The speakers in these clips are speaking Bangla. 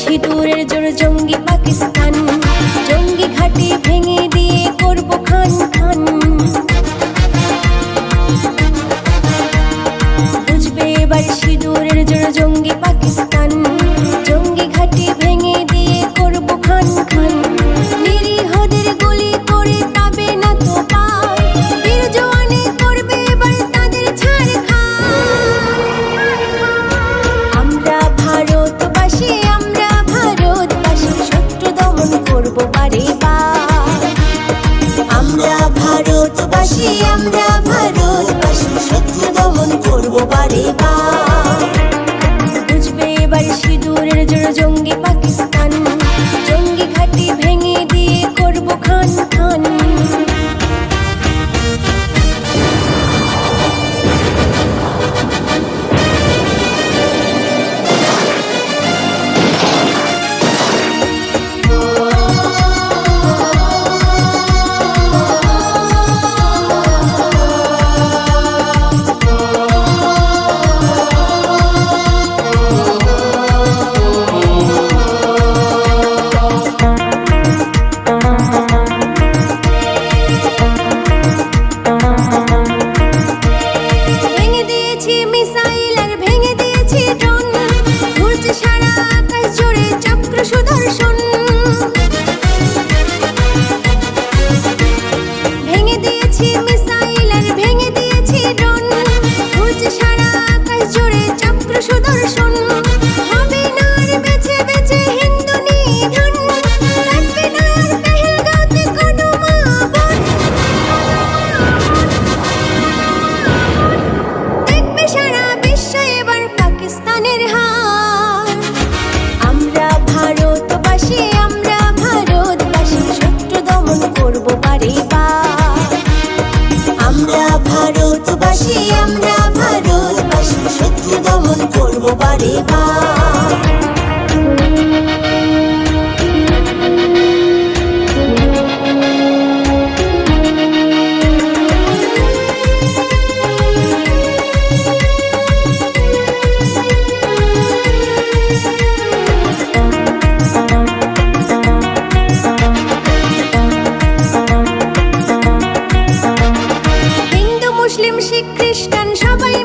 সিঁদুরের জোর জঙ্গি পাখি 手到手 ভারতবাসী আমরা ভারতবাসী শত্রু দমন করব বারে বার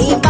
be